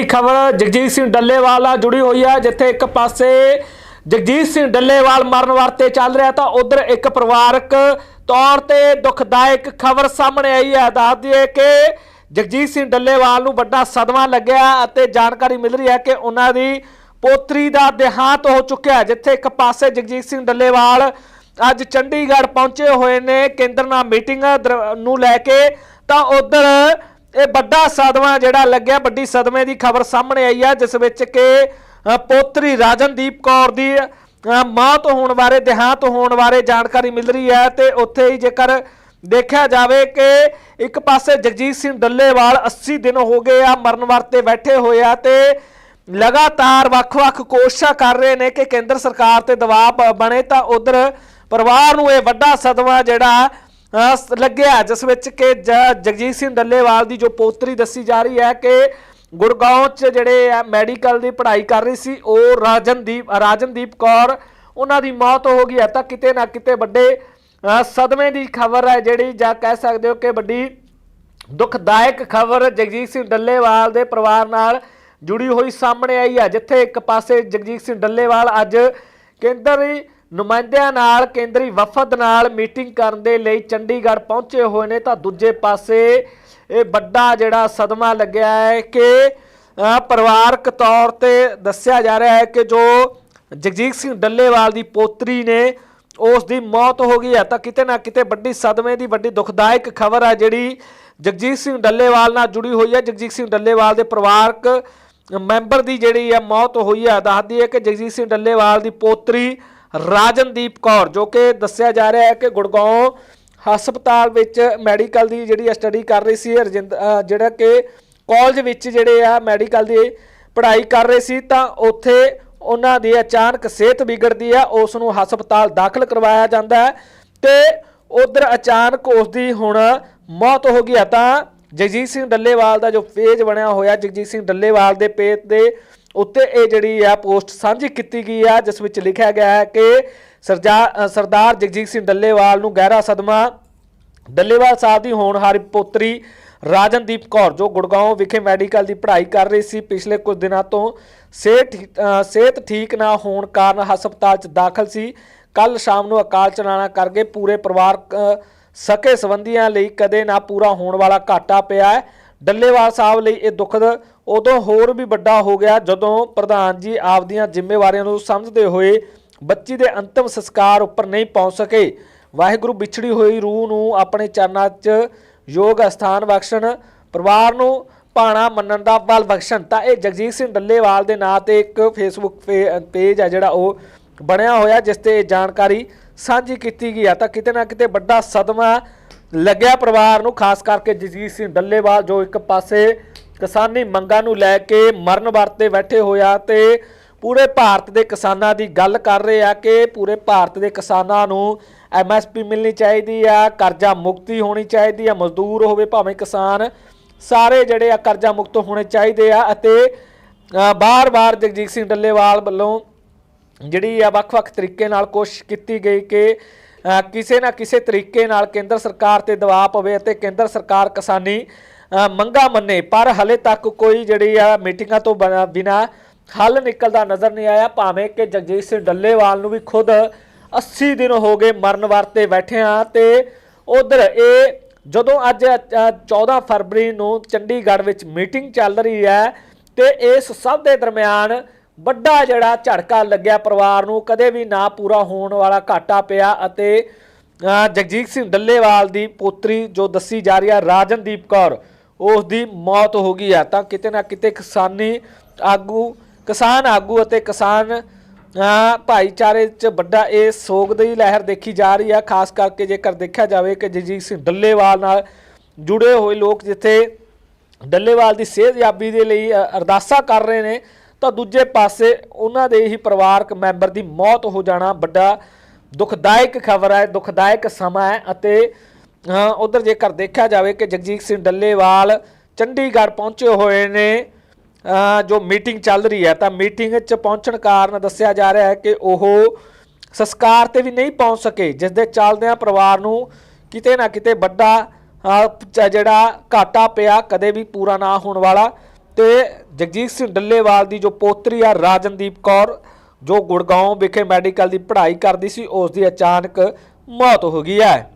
ਵੱਡੀ ਖਬਰ ਜਗਜੀਤ ਸਿੰਘ ਡੱਲੇਵਾਲ ਨਾਲ ਜੁੜੀ ਹੋਈ ਹੈ, ਜਿੱਥੇ ਇੱਕ ਪਾਸੇ ਜਗਜੀਤ ਸਿੰਘ ਡੱਲੇਵਾਲ ਮਰਨ ਵਰਤੇ ਚੱਲ ਰਿਹਾ ਤਾਂ ਉਧਰ ਇੱਕ ਪਰਿਵਾਰਕ ਤੌਰ ਤੇ ਦੁਖਦਾਇਕ ਖਬਰ ਸਾਹਮਣੇ ਆਈ ਹੈ। ਦੱਸ ਦਈਏ ਕਿ ਜਗਜੀਤ ਸਿੰਘ ਡੱਲੇਵਾਲ ਨੂੰ ਵੱਡਾ ਸਦਮਾ ਲੱਗਿਆ ਅਤੇ ਜਾਣਕਾਰੀ ਮਿਲ ਰਹੀ ਹੈ ਕਿ ਉਹਨਾਂ ਦੀ ਪੋਤਰੀ ਦਾ ਦੇਹਾਂਤ ਹੋ ਚੁੱਕਿਆ ਜਿੱਥੇ ਇੱਕ ਪਾਸੇ ਜਗਜੀਤ ਸਿੰਘ ਡੱਲੇਵਾਲ ਅੱਜ ਚੰਡੀਗੜ੍ਹ ਪਹੁੰਚੇ ਹੋਏ ਨੇ। ਕੇਂਦਰ ਨਾਲ ਮੀਟਿੰਗ ਦਰ- ਨੂੰ ਲੈ ਕੇ ਤਾਂ ਉਧਰ ਇਹ ਵੱਡਾ ਸਦਮਾ ਜਿਹੜਾ ਲੱਗਿਆ, ਵੱਡੀ ਸਦਮੇ ਦੀ ਖਬਰ ਸਾਹਮਣੇ ਆਈ ਹੈ ਜਿਸ ਵਿੱਚ ਕਿ ਪੋਤਰੀ ਰਾਜਨਦੀਪ ਕੌਰ ਦੀ ਮੌਤ ਹੋਣ ਬਾਰੇ, ਦੇਹਾਂਤ ਹੋਣ ਬਾਰੇ ਜਾਣਕਾਰੀ ਮਿਲ ਰਹੀ ਹੈ ਤੇ ਉੱਥੇ ਹੀ ਜੇਕਰ ਦੇਖਿਆ ਜਾਵੇ ਕਿ ਇੱਕ ਪਾਸੇ ਜਗਜੀਤ ਸਿੰਘ ਡੱਲੇਵਾਲ 80 ਦਿਨ ਹੋ ਗਏ ਆ ਮਰਨ ਵਰਤੇ ਬੈਠੇ ਹੋਏ ਆ ਤੇ ਲਗਾਤਾਰ ਵੱਖ-ਵੱਖ ਕੋਸ਼ਿਸ਼ਾਂ ਕਰ ਰਹੇ ਨੇ ਕਿ ਕੇਂਦਰ ਸਰਕਾਰ ਤੇ ਦਬਾਅ ਬ- ਬਣੇ ਤਾਂ ਉਧਰ ਪਰਿਵਾਰ ਨੂੰ ਇਹ ਵੱਡਾ ਸਦਮਾ ਜਿਹੜਾ ਲੱਗਿਆ ਜਿਸ ਵਿੱਚ ਕਿ ਜਗਜੀਤ ਸਿੰਘ ਡੱਲੇਵਾਲ ਦੀ ਜੋ ਪੋਤਰੀ ਦੱਸੀ ਜਾ ਰਹੀ ਹੈ ਕਿ ਗੁਰਗਾਉਂ 'ਚ ਜਿਹੜੇ ਆ ਮੈਡੀਕਲ ਦੀ ਪੜ੍ਹਾਈ ਕਰ ਰਹੀ ਸੀ, ਉਹ ਰਾਜਨਦੀਪ ਰਾਜਨਦੀਪ ਕੌਰ, ਉਹਨਾਂ ਦੀ ਮੌਤ ਹੋ ਗਈ ਹੈ। ਤਾਂ ਕਿਤੇ ਨਾ ਕਿਤੇ ਵੱਡੇ ਸਦਮੇ ਦੀ ਖਬਰ ਹੈ ਜਿਹੜੀ ਜਾਂ ਕਹਿ ਸਕਦੇ ਹੋ ਕਿ ਵੱਡੀ ਦੁਖਦਾਇਕ ਖਬਰ ਜਗਜੀਤ ਸਿੰਘ ਡੱਲੇਵਾਲ ਦੇ ਪਰਿਵਾਰ ਨਾਲ ਜੁੜੀ ਹੋਈ ਸਾਹਮਣੇ ਆਈ ਹੈ, ਜਿੱਥੇ ਇੱਕ ਪਾਸੇ ਜਗਜੀਤ ਸਿੰਘ ਡੱਲੇਵਾਲ ਅੱਜ ਕੇਂਦਰੀ ਨੁਮਾਇੰਦਿਆਂ ਨਾਲ ਕੇਂਦਰੀ ਵਫਦ ਨਾਲ ਮੀਟਿੰਗ ਕਰਨ ਦੇ ਲਈ ਚੰਡੀਗੜ੍ਹ ਪਹੁੰਚੇ ਹੋਏ ਨੇ ਤਾਂ ਦੂਜੇ ਪਾਸੇ ਇਹ ਵੱਡਾ ਜਿਹੜਾ ਸਦਮਾ ਲੱਗਿਆ ਹੈ ਕਿ ਪਰਿਵਾਰਕ ਤੌਰ ਤੇ ਦੱਸਿਆ ਜਾ ਰਿਹਾ ਹੈ ਕਿ ਜੋ ਜਗਜੀਤ ਸਿੰਘ ਡੱਲੇਵਾਲ ਦੀ ਪੋਤਰੀ ਨੇ ਉਸ ਦੀ ਮੌਤ ਹੋ ਗਈ ਹੈ ਤਾਂ ਕਿਤੇ ਨਾ ਕਿਤੇ ਵੱਡੀ ਸਦਮੇ ਦੀ ਵੱਡੀ ਦੁਖਦਾਇਕ ਖਬਰ ਹੈ ਜਿਹੜੀ ਜਗਜੀਤ ਸਿੰਘ ਡੱਲੇਵਾਲ ਨਾਲ ਜੁੜੀ ਹੋਈ ਹੈ। ਜਗਜੀਤ ਸਿੰਘ ਡੱਲੇਵਾਲ ਦੇ ਪਰਿਵਾਰਕ ਮੈਂਬਰ ਦੀ ਜਿਹੜੀ ਹੈ ਮੌਤ ਹੋਈ ਹੈ। ਦੱਸਦੀ ਹੈ ਕਿ ਜਗਜੀਤ ਸਿੰਘ ਡੱਲੇਵਾਲ ਦੀ ਪੋਤਰੀ ਰਾਜਨਦੀਪ ਕੌਰ, ਜੋ ਕਿ ਦੱਸਿਆ ਜਾ ਰਿਹਾ ਹੈ ਕਿ ਗੁੜਗਾਉਂ ਹਸਪਤਾਲ ਵਿੱਚ ਮੈਡੀਕਲ ਦੀ ਜਿਹੜੀ ਸਟੱਡੀ ਕਰ ਰਹੀ ਸੀ, ਰਜਿੰਦ ਜਿਹੜਾ ਕਿ ਕਾਲਜ ਵਿੱਚ ਜਿਹੜੇ ਆ ਮੈਡੀਕਲ ਦੀ ਪੜ੍ਹਾਈ ਕਰ ਰਹੇ ਸੀ, ਤਾਂ ਉੱਥੇ ਉਹਨਾਂ ਦੀ ਅਚਾਨਕ ਸਿਹਤ ਵਿਗੜਦੀ ਆ, ਉਸ ਨੂੰ ਹਸਪਤਾਲ ਦਾਖਲ ਕਰਵਾਇਆ ਜਾਂਦਾ ਹੈ ਤੇ ਉਧਰ ਅਚਾਨਕ ਉਸ ਦੀ ਹੁਣ ਮੌਤ ਹੋ ਗਈ ਹੈ ਤਾਂ ਜਗਜੀਤ ਸਿੰਘ ਡੱਲੇਵਾਲ ਦਾ ਜੋ ਪੇਜ ਬਣਿਆ ਹੋਇਆ, ਜਗਜੀਤ ਸਿੰਘ ਡੱਲੇਵਾਲ ਦੇ ਪੇਜ ਦੇ ਉੱਤੇ ਇਹ ਜਿਹੜੀ ਹੈ ਪੋਸਟ ਸਾਂਝੀ ਕੀਤੀ ਗਈ ਹੈ ਜਿਸ ਵਿੱਚ ਲਿਖਿਆ ਗਿਆ ਹੈ ਕਿ ਸਰਜਾ- ਸਰਦਾਰ ਜਗਜੀਤ ਸਿੰਘ ਡੱਲੇਵਾਲ ਨੂੰ ਗਹਿਰਾ ਸਦਮਾ ਡੱਲੇਵਾਲ ਸਾਹਿਬ ਦੀ ਹੋਣਹਾਰੀ ਪੋਤਰੀ ਰਾਜਨਦੀਪ ਕੌਰ, ਜੋ ਗੁੜਗਾਉਂ ਵਿਖੇ ਮੈਡੀਕਲ ਦੀ ਪੜ੍ਹਾਈ ਕਰ ਰਹੀ ਸੀ, ਪਿਛਲੇ ਕੁਝ ਦਿਨਾਂ ਤੋਂ ਸਿਹਤ ਸਿਹਤ ਠੀਕ ਨਾ ਹੋਣ ਕਾਰਨ ਹਸਪਤਾਲ 'ਚ ਦਾਖਲ ਸੀ। ਕੱਲ ਸ਼ਾਮ ਨੂੰ ਅਕਾਲ ਚਲਾਣਾ ਕਰਕੇ ਪੂਰੇ ਪਰਿਵਾਰ ਸਕੇ ਸੰਬੰਧੀਆਂ ਲਈ ਕਦੇ ਨਾ ਪੂਰਾ ਹੋਣ ਵਾਲਾ ਘਾਟਾ ਪਿਆ ਹੈ। ਡੱਲੇਵਾਲ ਸਾਹਿਬ ਲਈ ਇਹ ਦੁਖਦ ਉਦੋਂ ਹੋਰ ਵੀ ਵੱਡਾ ਹੋ ਗਿਆ ਜਦੋਂ ਪ੍ਰਧਾਨ ਜੀ ਆਪਦੀਆਂ ਜ਼ਿੰਮੇਵਾਰੀਆਂ ਨੂੰ ਸਮਝਦੇ ਹੋਏ ਬੱਚੀ ਦੇ ਅੰਤਮ ਸੰਸਕਾਰ ਉੱਪਰ ਨਹੀਂ ਪਹੁੰਚ ਸਕੇ। ਵਾਹਿਗੁਰੂ ਵਿਛੜੀ ਹੋਈ ਰੂਹ ਨੂੰ ਆਪਣੇ ਚਰਨਾਂ 'ਚ ਯੋਗ ਅਸਥਾਨ ਬਖਸ਼ਣ, ਪਰਿਵਾਰ ਨੂੰ ਭਾਣਾ ਮੰਨਣ ਦਾ ਬਲ ਬਖਸ਼ਣ। ਤਾਂ ਇਹ ਜਗਜੀਤ ਸਿੰਘ ਡੱਲੇਵਾਲ ਦੇ ਨਾਂ ਤੇ ਇੱਕ ਫੇਸਬੁੱਕ ਪੇਜ ਹੈ ਜਿਹੜਾ ਉਹ ਬਣਿਆ ਹੋਇਆ, ਜਿਸ ਤੇ ਇਹ ਜਾਣਕਾਰੀ ਸਾਂਝੀ ਕੀਤੀ ਗਈ ਆ। ਤਾਂ ਕਿਤੇ ਨਾ ਕਿਤੇ ਵੱਡਾ ਸਦਮਾ ਲੱਗਿਆ ਪਰਿਵਾਰ ਨੂੰ, ਖਾਸ ਕਰਕੇ ਜਗਜੀਤ ਸਿੰਘ ਡੱਲੇਵਾਲ, ਜੋ ਇੱਕ ਪਾਸੇ ਕਿਸਾਨੀ ਮੰਗਾਂ ਨੂੰ ਲੈ ਕੇ ਮਰਨ ਵਰਤੇ ਬੈਠੇ ਹੋਇਆ ਤੇ ਪੂਰੇ ਭਾਰਤ ਦੇ ਕਿਸਾਨਾਂ ਦੀ ਗੱਲ ਕਰ ਰਹੇ ਆ ਕਿ ਪੂਰੇ ਭਾਰਤ ਦੇ ਕਿਸਾਨਾਂ ਨੂੰ ਐਮਐਸਪੀ ਮਿਲਣੀ ਚਾਹੀਦੀ ਆ ਕਰਜ਼ਾ ਮੁਕਤੀ ਹੋਣੀ ਚਾਹੀਦੀ ਆ ਮਜ਼ਦੂਰ ਹੋਵੇ ਭਾਵੇਂ ਕਿਸਾਨ। ਸਾਰੇ ਜਿਹੜੇ ਆ ਕਰਜ਼ਾ ਮੁਕਤ ਹੋਣੇ ਚਾਹੀਦੇ ਆ ਅਤੇ ਅ, ਬਾਰ-ਬਾਰ ਜਗਜੀਤ ਸਿੰਘ ਡੱਲੇਵਾਲ ਵੱਲੋਂ ਜਿਹੜੀ ਆ ਵੱਖ-ਵੱਖ ਤਰੀਕੇ ਨਾਲ ਕੋਸ਼ਿਸ਼ ਕੀਤੀ ਗਈ ਕਿ ਕਿਸੇ ਨਾ ਕਿਸੇ ਤਰੀਕੇ ਨਾਲ ਕੇਂਦਰ ਸਰਕਾਰ ਤੇ ਦਬਾਅ ਪਵੇ ਅਤੇ ਕੇਂਦਰ ਸਰਕਾਰ ਕਿਸਾਨੀ ਮੰਗਾਂ ਮੰਨੇ ਪਰ ਹਲੇ ਤੱਕ ਕੋਈ ਜਿਹੜੀ ਆ ਮੀਟਿੰਗਾਂ ਤੋਂ ਬਣਾ- ਬਿਨਾਂ ਹੱਲ ਨਿਕਲਦਾ ਨਜ਼ਰ ਨਹੀਂ ਆਇਆ। ਭਾਵੇਂ ਕਿ ਜਗਜੀਤ ਸਿੰਘ ਡੱਲੇਵਾਲ ਨੂੰ ਵੀ ਖੁਦ 80 ਦਿਨ ਹੋ ਗਏ ਮਰਨ ਵਰਤੇ ਬੈਠੇ ਆ ਤੇ ਉਧਰ ਇਹ ਜਦੋਂ ਅੱਜ ਅ, 14 ਫਰਵਰੀ ਨੂੰ ਚੰਡੀਗੜ੍ਹ ਵਿੱਚ ਮੀਟਿੰਗ ਚੱਲ ਰਹੀ ਹੈ ਤੇ ਇਸ ਸਭ ਦੇ ਦਰਮਿਆਨ ਵੱਡਾ ਜਿਹੜਾ ਝਟਕਾ ਲੱਗਿਆ ਪਰਿਵਾਰ ਨੂੰ ਕਦੇ ਵੀ ਨਾ ਪੂਰਾ ਹੋਣ ਵਾਲਾ ਘਾਟਾ ਪਿਆ ਅਤੇ ਜਗਜੀਤ ਸਿੰਘ ਡੱਲੇਵਾਲ ਦੀ ਪੋਤਰੀ ਜੋ ਦੱਸੀ ਜਾ ਰਹੀ ਹੈ ਰਾਜਨਦੀਪ ਕੌਰ ਉਸ ਦੀ ਮੌਤ ਹੋ ਗਈ ਹੈ ਤਾਂ ਕਿਤੇ ਨਾ ਕਿਤੇ ਕਿਸਾਨੀ ਆਗੂ ਕਿਸਾਨ ਆਗੂ ਅਤੇ ਕਿਸਾਨ ਭਾਈਚਾਰੇ 'ਚ ਵੱਡਾ ਇਹ ਸੋਗ ਦੀ ਲਹਿਰ ਦੇਖੀ ਜਾ ਰਹੀ ਹੈ ਖਾਸ ਕਰਕੇ ਜੇਕਰ ਦੇਖਿਆ ਜਾਵੇ ਕਿ ਜਗਜੀਤ ਸਿੰਘ ਡੱਲੇਵਾਲ ਨਾਲ ਜੁੜੇ ਹੋਏ ਲੋਕ ਜਿੱਥੇ ਡੱਲੇਵਾਲ ਦੀ ਸਿਹਤਯਾਬੀ ਦੇ ਲਈ ਅ, ਅਰਦਾਸਾਂ ਕਰ ਰਹੇ ਨੇ ਤਾਂ ਦੂਜੇ ਪਾਸੇ ਉਹਨਾਂ ਦੇ ਹੀ ਪਰਿਵਾਰਕ ਮੈਂਬਰ ਦੀ ਮੌਤ ਹੋ ਜਾਣਾ ਵੱਡਾ ਦੁਖਦਾਇਕ ਖਬਰ ਹੈ ਦੁਖਦਾਇਕ ਸਮਾਂ ਹੈ ਅਤੇ ਉਧਰ ਜੇਕਰ ਦੇਖਿਆ ਜਾਵੇ ਕਿ ਜਗਜੀਤ ਸਿੰਘ ਡੱਲੇਵਾਲ ਚੰਡੀਗੜ੍ਹ ਪਹੁੰਚੇ ਹੋਏ ਨੇ ਜੋ ਮੀਟਿੰਗ ਚੱਲ ਰਹੀ ਹੈ, ਤਾਂ ਮੀਟਿੰਗ 'ਚ ਪਹੁੰਚਣ ਕਾਰਨ ਦੱਸਿਆ ਜਾ ਰਿਹਾ ਹੈ ਕਿ ਉਹ ਸੰਸਕਾਰ ਤੇ ਵੀ ਨਹੀਂ ਪਹੁੰਚ ਸਕੇ ਜਿਸ ਦੇ ਚੱਲਦਿਆਂ ਪਰਿਵਾਰ ਨੂੰ ਕਿਤੇ ਨਾ ਕਿਤੇ ਵੱਡਾ ਜਿਹੜਾ ਘਾਟਾ ਪਿਆ, ਕਦੇ ਵੀ ਪੂਰਾ ਨਾ ਹੋਣ ਵਾਲਾ। ਤੇ ਜਗਜੀਤ ਸਿੰਘ ਡੱਲੇਵਾਲ ਦੀ ਜੋ ਪੋਤਰੀ ਆ, ਰਾਜਨਦੀਪ ਕੌਰ, ਜੋ ਗੁੜਗਾਉਂ ਵਿਖੇ ਮੈਡੀਕਲ ਦੀ ਪੜ੍ਹਾਈ ਕਰਦੀ ਸੀ, ਉਸ ਦੀ ਅਚਾਨਕ ਮੌਤ ਹੋ ਗਈ ਹੈ।